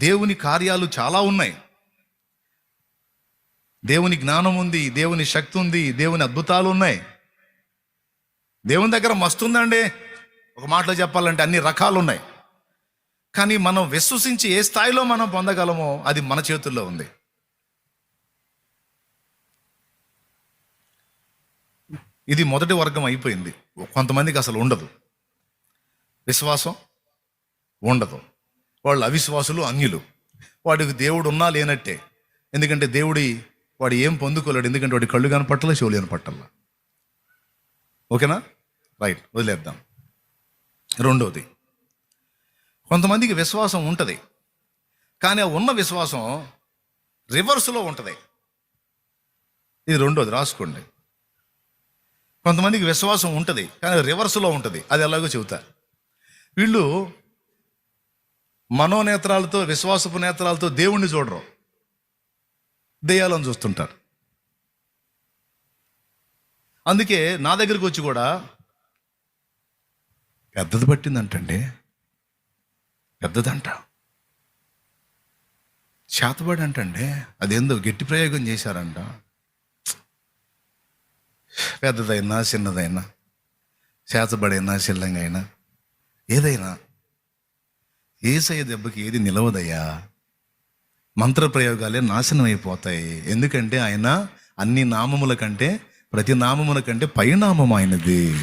దేవుని కార్యాలు చాలా ఉన్నాయి. దేవుని జ్ఞానం ఉంది దేవుని శక్తి ఉంది దేవుని అద్భుతాలు ఉన్నాయి. దేవుని దగ్గర మస్తుందండి ఒక మాటలో చెప్పాలంటే అన్ని రకాలు ఉన్నాయి. కానీ మనం విశ్వసించి ఏ స్థాయిలో మనం పొందగలమో అది మన చేతుల్లో ఉంది. ఇది మొదటి వర్గం అయిపోయింది. కొంతమందికి అసలు ఉండదు. విశ్వాసం ఉండదు. వాళ్ళు అవిశ్వాసులు అన్యులు. వాడికి దేవుడు ఉన్నా లేనట్టే. ఎందుకంటే దేవుడి వాడు ఏం పొందుకోలేడు. ఎందుకంటే వాడి కళ్ళు కనపట్టాల చెవులు కనపట్టాల. ఓకేనా? రైట్ వదిలేద్దాం. రెండవది కొంతమందికి విశ్వాసం ఉంటుంది. కానీ ఆ ఉన్న విశ్వాసం రివర్స్లో ఉంటుంది. ఇది రెండోది రాసుకోండి. కొంతమందికి విశ్వాసం ఉంటుంది కానీ రివర్స్లో ఉంటుంది. అది ఎలాగో చెబుతా. వీళ్ళు మనోనేత్రాలతో విశ్వాసపు నేత్రాలతో దేవుణ్ణి చూడరు. దెయ్యాలను చూస్తుంటారు. అందుకే నా దగ్గరికి వచ్చి కూడా పెద్దది పట్టిందంటండి. పెద్దదంట. చేతబడి అంటండి అదేందో గట్టి ప్రయోగం చేశారంట. పెద్దదైనా చిన్నదైనా చేతబడైనా చిల్లంగా అయినా ఏదైనా ఏసయ్య దెబ్బకి ఏది నిలవదయ్యా? మంత్ర ప్రయోగాలే నాశనం అయిపోతాయి ఎందుకంటే ఆయన అన్ని నామముల కంటే ప్రతి నామముల కంటే పైనామం ఆయనది.